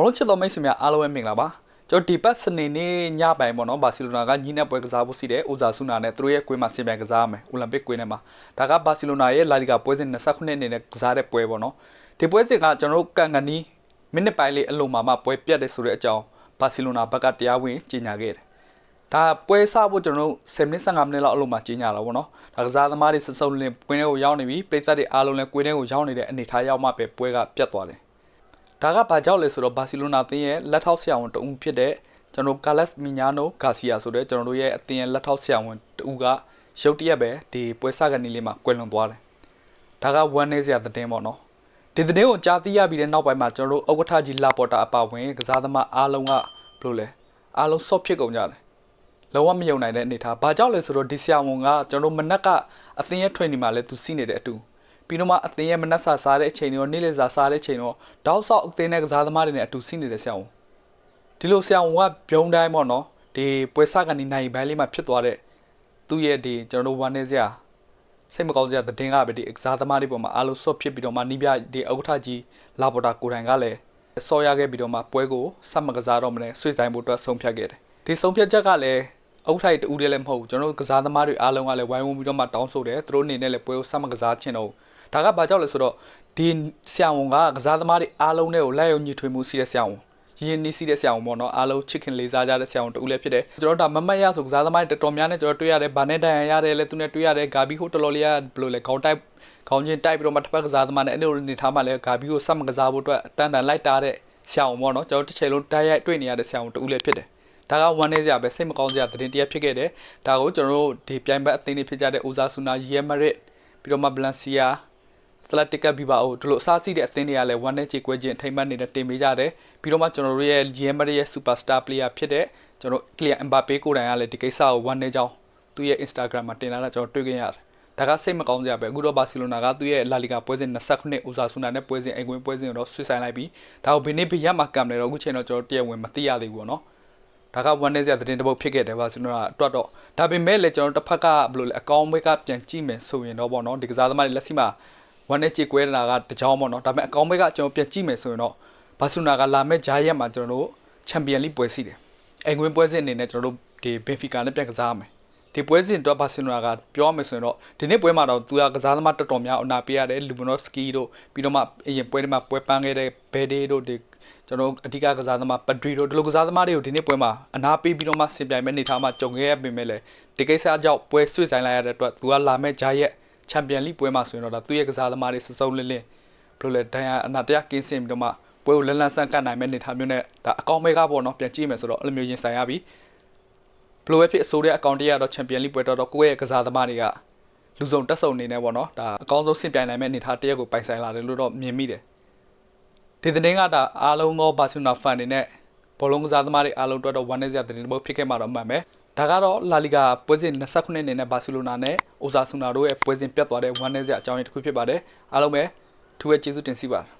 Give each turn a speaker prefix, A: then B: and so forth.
A: ဘောလုံးချစ်တော်မိတ်ဆွေများအားလုံးပဲမင်္ဂလာပါကျွန်တော်ဒီပတ်စနေနေ့ညပိုင်းပေါ့နော်ဘာစီလိုနာကညီနဲ့ပွဲကစားဖို့ရှိတယ်အိုဇာဆူနာနဲ့သူတို့ရဲ့ကွင်းမှာဆင်ပြိုင်ကစားရမယ်အိုလံပစ်ကွင်းထဲမှာဒါကဘာစီလိုနာရဲ့လာလီဂါပွဲစဉ်29နှစ်အနေနဲ့ကစားတဲ့ပွဲပေါ့နော်ဒီပွဲစဉ်ကကျွန်တော်တို့ကန်ကနီမိနစ်ပိုင်းလေးအလုံးမှာမှပွဲပြတ်တယ်ဆိုတဲ့အကြောင်းဘာစီလိုနာဘက်ကတရားဝင်ကြေညာခဲ့တယ်ဒါပွဲစဖို့ကျွန်တော်တို့10မိနစ်15မိနစ်လောက်အလုံးမှာကြီးညာလာပေါ့နော်ဒါကစားသမားတွေစစုံလင်ကွင်းထဲကိုရောက်နေပြီပရိသတ်တွေအားလုံးလည်းကွင်းထဲကိုရောက်နေတဲ့အနေထားရောက်မှပဲပွဲကပြတ်သွားတယ် ဒါကဘာကြောင့်လဲဆိုတော့ဘာစီလိုနာအသင်းရဲ့လက်ထောက်ဆရာဝန်တဦးဖြစ်တဲ့ကျွန်တော်ကာလက်စ်မီညာနိုဂါစီယာဆိုတဲ့ကျွန်တော်တို့ရဲ့အသင်းရဲ့လက်ထောက်ဆရာဝန်တဦးကရုတ်တရက်ပဲဒီပွဲစကနေလေးမှာကွယ်လွန်သွားတယ်ဒါကဝမ်းနည်းစရာသတင်းပေါ့နော်ဒီသတင်းကိုကြားသိရပြီးတဲ့နောက်ပိုင်းမှာကျွန်တော်တို့ဥက္ကဋ္ဌကြီးလာပေါ်တာအပဝင်ကစားသမားအားလုံးကဘယ်လိုလဲအားလုံးဆော့ဖြစ်ကုန်ကြတယ်လုံးဝမယုံနိုင်တဲ့အနေထား။ဘာကြောင့်လဲဆိုတော့ဒီဆရာဝန်ကကျွန်တော်တို့မနက်ကအသင်းရဲ့ training မှာလည်းသူစီးနေတဲ့အတူ ပြီးတော့မှအသင်းရဲ့မနက်စာစားတဲ့အချိန်ရောနေ့လယ်စာစားတဲ့အချိန်ရောတောက်ဆောက်အသင်းနဲ့ကစားသမားတွေနဲ့အတူစီးနေတဲ့ဆရာဝန်ဒီလိုဆရာဝန်ကပြုံးတိုင်းပေါ့နော်ဒီပွဲစကနေနိုင်ပိုင်းလေးမှာဖြစ်သွားတဲ့သူ့ရဲ့ဒီကျွန်တော်တို့ဝမ်းနေစရာစိတ်မကောင်းစရာသတင်းကပဲဒီကစားသမားတွေပေါ်မှာအားလုံးဆော့ဖြစ်ပြီးတော့မှနီးပြဒီဥက္ကဋ္ဌကြီးလာပေါ်တာကိုယ်တိုင်ကလည်းဆော့ရခဲ့ပြီးတော့မှပွဲကိုစမကစားတော့မလဲဆွေးဆိုင်ဖို့အတွက်ဆုံးဖြတ်ခဲ့တယ်ဒီဆုံးဖြတ်ချက်ကလည်းအုတ်ထိုက်တူတည်းလည်းမဟုတ်ဘူးကျွန်တော်တို့ကစားသမားတွေအားလုံးကလည်းဝိုင်းဝန်းပြီးတော့မှတောင်းဆိုတယ်သူတို့အနေနဲ့လည်းပွဲကိုစမကစားချင်တော့ဘူး ဒါကဘာကြောင့်လဲဆိုတော့ဒီဆရာဝန်ကကစားသမားတွေအားလုံးနဲ့ကိုလက်ရုံညီထွေမှုရှိတဲ့ဆရာဝန်ရင်းနှီးစီးတဲ့ဆရာဝန်ပေါ့နော်အားလုံးချစ်ခင်လေးစားကြတဲ့ဆရာဝန်တူလည်းဖြစ်တယ်ကျွန်တော်တို့ဒါမမတ်ရဆိုကစားသမားတွေတော်တော်များနဲ့ကျွန်တော်တွေ့ရတယ်ဗာနဲ့တန်ရရတယ်လဲသူနဲ့တွေ့ရတယ်ဂါဘီဟိုတော်တော်လေးကဘယ်လိုလဲခေါင်းတိုက်ခေါင်းချင်းတိုက်ပြီးတော့မှတစ်ဖက်ကစားသမားနဲ့အဲ့လိုနေထားမှလည်းဂါဘီကိုစမကစားဖို့အတွက်တန်တန်လိုက်တာတဲ့ဆရာဝန်ပေါ့နော်ကျွန်တော်တစ်ချိန်လုံးတိုက်ရိုက်တွေ့နေရတဲ့ဆရာဝန်တူလည်းဖြစ်တယ်ဒါကဝမ်းနေစရာပဲစိတ်မကောင်းစရာသတင်းတရားဖြစ်ခဲ့တယ်ဒါကိုကျွန်တော်တို့ဒီပြိုင်ဘက်အသင်းတွေဖြစ်ကြတဲ့ဦးစားဆူနာရီယမရစ်ပြီးတော့မှဘလန်စီယာ သလတ်တစ်ကပ်ဘီပါအိုဒီလိုအစားစီးတဲ့အသင်းတွေကလည်းဝမ်းနေချေကွဲခြင်းအထိမ့်မှတ်နေတဲ့တင်ပေးကြတယ်ပြီးတော့မှကျွန်တော်တို့ရဲ့ရီယမရစ်ရဲ့စူပါစတာပလေယာဖြစ်တဲ့ကျွန်တော်ကလီယန်အမ်ဘာပေကိုယ်တိုင်ကလည်းဒီကိစ္စကိုဝမ်းနေကြောင်းသူ့ရဲ့ Instagram မှာတင်လာတာကျွန်တော်တွေ့ခဲ့ရတယ်ဒါကစိတ်မကောင်းစရာပဲအခုတော့ဘာစီလိုနာကသူ့ရဲ့လာလီဂါပွဲစဉ်29ဦးစားဆူနာနဲ့ပွဲစဉ်အိမ်ကွင်းပွဲစဉ်ကိုတော့ဆွေးဆိုင်လိုက်ပြီးဒါကိုဘယ်နေ့ဘယ်ရက်မှာကံလဲတော့အခုချိန်တော့ကျွန်တော်တရားဝင်မသိရသေးဘူးပေါ့နော်ဒါကဝန်နေစရာသတင်းတစ်ပုဒ်ဖြစ်ခဲ့တယ်ပါကျွန်တော်ကတွတ်တော့ဒါပေမဲ့လည်းကျွန်တော်တစ်ဖက်ကဘယ်လိုလဲအကောင့်ဘက်ကပြန်ကြည့်မယ်ဆိုရင်တော့ပေါ့နော်ဒီကစားသမားတွေလက်ရှိမှာ ဝန်နေကြည့်ကွဲတာကတကြောင်ပေါ့နော်ဒါပေမဲ့အကောင့်ဘက်ကကျွန်တော်ပြန်ကြည့်မယ်ဆိုရင်တော့ဘာဆူနာကလာမဲ့ဂျာရက်မှာကျွန်တော်တို့ချန်ပီယံလိပွဲစီတယ်အိမ်ဝင်ပွဲစဉ်အနေနဲ့ကျွန်တော်တို့ဒီဘင်ဖီကာနဲ့ပြန်ကစားရမယ်ဒီပွဲစဉ်တော့ဘာစီလိုနာကပြောရမယ်ဆိုရင်တော့ဒီနေ့ပွဲမှာတော့သူကကစားသမားတော်တော်များအနာပေးရတယ်လူဘနိုစကီတို့ပြီးတော့မှအရင်ပွဲတွေမှာပွဲပန်းခဲ့တဲ့ဘယ်ဒေးတို့ဒီကျွန်တော်အဓိကကစားသမားပဒရီတို့ဒီလိုကစားသမားတွေကိုဒီနေ့ပွဲမှာအနာပေးပြီးတော့မှဆင်ပြိုင်မဲ့နေထားမှာကြုံခဲ့ရပေမဲ့လည်းဒီကိစ္စကြောင့်ပွဲဆွေ့ဆိုင်လိုက်ရတဲ့အတွက်သူကလာမဲ့ဂျာရက် ချန်ပီယံလိပွဲမှာဆိုရင်တော့ဒါသူ့ရဲ့ကစားသမားတွေစစုံလင်းလင်းဘယ်လိုလဲဒဏ်ရာအနာတရားကင်းစင်ပြီးတော့မှပွဲကိုလန်းလန်းဆန်းကတ်နိုင်မဲ့နေထားမျိုးနဲ့ဒါအကောင့်မဲကပေါ့နော်ပြန်ကြည့်မယ်ဆိုတော့အဲ့လိုမျိုးရင်ဆိုင်ရပြီဘလိုပဲဖြစ်အစိုးရအကောင့်တရားတော့ချန်ပီယံလိပွဲတော့တော့ကိုယ့်ရဲ့ကစားသမားတွေကလူစုံတက်ဆုံနေနေပေါ့နော်ဒါအကောင်းဆုံးဆင်ပြိုင်နိုင်မဲ့အနေထားတရက်ကိုပိုင်ဆိုင်လာတယ်လို့တော့မြင်မိတယ်ဒီသတင်းကဒါအားလုံးသောဘာစီလိုနာဖန်တွေနဲ့ဘောလုံးကစားသမားတွေအားလုံးအတွက်တော့ဝမ်းနည်းစရာသတင်းတစ်ပုဒ်ဖြစ်ခဲ့မှာတော့မှန်ပဲ ဒါကတော့လာလီဂါပွဲစဉ်29နှစ်နဲ့ဘာစီလိုနာနဲ့အိုဇာဆူနာတို့ရဲ့ပွဲစဉ်ပြတ်သွားတဲ့ဝမ်းနည်းစရာအကြောင်းရင်းတစ်ခုဖြစ်ပါတယ်အားလုံးပဲထူးပဲကျေးဇူးတင်စီပါတယ်